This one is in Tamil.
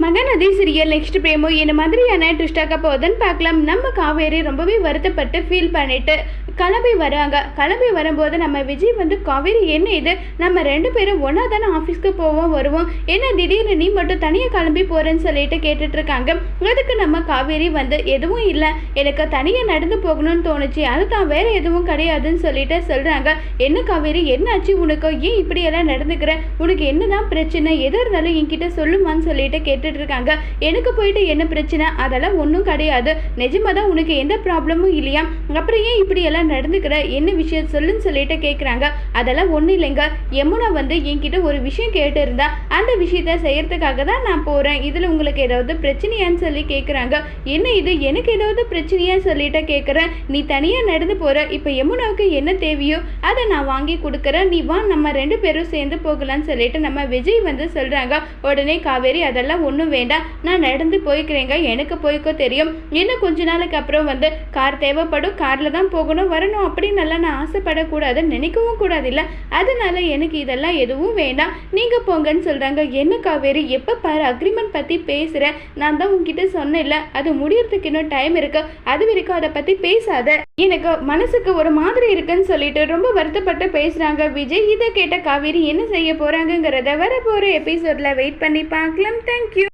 மகநதி சீரியல் நெக்ஸ்ட் பிரேமோ என்ன மாதிரியான ட்விஸ்டாக போகுதுன்னு பார்க்கலாம். நம்ம காவேரி ரொம்பவே வருத்தப்பட்டு ஃபீல் பண்ணிட்டு கிளம்பி வராங்க. கிளம்பி வரும்போது நம்ம விஜய் வந்து காவேரி என்ன இது? நம்ம ரெண்டு பேரும் ஒன்றா தானே ஆஃபீஸ்க்கு போவோம் வருவோம். என்ன திடீர்னு நீ மட்டும் தனியாக கிளம்பி போகிறேன்னு சொல்லிட்டு கேட்டுட்ருக்காங்க. அதுக்கு நம்ம காவேரி வந்து எதுவும் இல்லை. எனக்கு தனியாக நடந்து போகணும்னு தோணுச்சு. அது தான் வேறு எதுவும் கிடையாதுன்னு சொல்லிட்டு சொல்கிறாங்க என்ன காவேரி? என்னாச்சு உனக்கு? ஏன் இப்படியெல்லாம் நடந்துக்கிற? உனக்கு என்னதான் பிரச்சனை? எது இருந்தாலும் என்கிட்ட சொல்லுமான்னு சொல்லிட்டு கேட்டுட்ருக்காங்க. எனக்கு போயிட்டு என்ன பிரச்சனை? அதெல்லாம் ஒன்றும் கிடையாது. நிஜமாக தான் உனக்கு எந்த ப்ராப்ளமும் இல்லையா? அப்புறம் ஏன் இப்படியெல்லாம் எல்லாம் நடந்துக்கிற என்ன விஷயம் சொல்லுன்னு சொல்லிட்டு கேட்குறாங்க அதெல்லாம் ஒன்றும் இல்லைங்க. யமுனா வந்து என்கிட்ட ஒரு விஷயம் கேட்டிருந்தா அந்த விஷயத்த செய்கிறதுக்காக தான் நான் போகிறேன் இதில் உங்களுக்கு ஏதாவது பிரச்சனையான்னு சொல்லி கேட்குறாங்க என்ன இது? எனக்கு ஏதாவது பிரச்சனையான்னு சொல்லிட்டு கேட்குறேன் நீ தனியாக நடந்து போகிற இப்போ யமுனாவுக்கு என்ன தேவையோ அதை நான் வாங்கி கொடுக்குறேன். நீ வா நம்ம ரெண்டு பேரும் சேர்ந்து போகலான்னு சொல்லிட்டு நம்ம விஜய் வந்து சொல்கிறாங்க உடனே காவேரி அதெல்லாம் ஒன்றும் வேண்டாம். நான் நடந்து போய்க்கிறேங்க. எனக்கு போய்க்கோ தெரியும். இன்னும் கொஞ்ச நாளுக்கு அப்புறம் வந்து கார் தேவைப்படும். காரில் தான் போகணும். வரணும் அப்படின்னு எல்லாம் நான் ஆசைப்படக்கூடாதுன்னு நினைக்கவும் கூடாது இல்லை அதனால் எனக்கு இதெல்லாம் எதுவும் வேண்டாம். நீங்கள் போங்கன்னு சொல்கிறாங்க என்ன காவேரி எப்போ பாரு அக்ரிமெண்ட் பற்றி பேசுகிறேன் நான் தான் உங்ககிட்ட சொன்னேன்ல. அது முடியறதுக்கு இன்னும் டைம் இருக்கு. அது வரைக்கும் அதை பற்றி பேசாத. எனக்கு மனசுக்கு ஒரு மாதிரி இருக்குன்னு சொல்லிட்டு ரொம்ப வருத்தப்பட்டு பேசுகிறாங்க விஜய் இதை கேட்ட காவேரி என்ன செய்ய போகிறாங்கங்கிறத வர போகிற எபிசோடில் வெயிட் பண்ணி பார்க்கலாம். தேங்க்யூ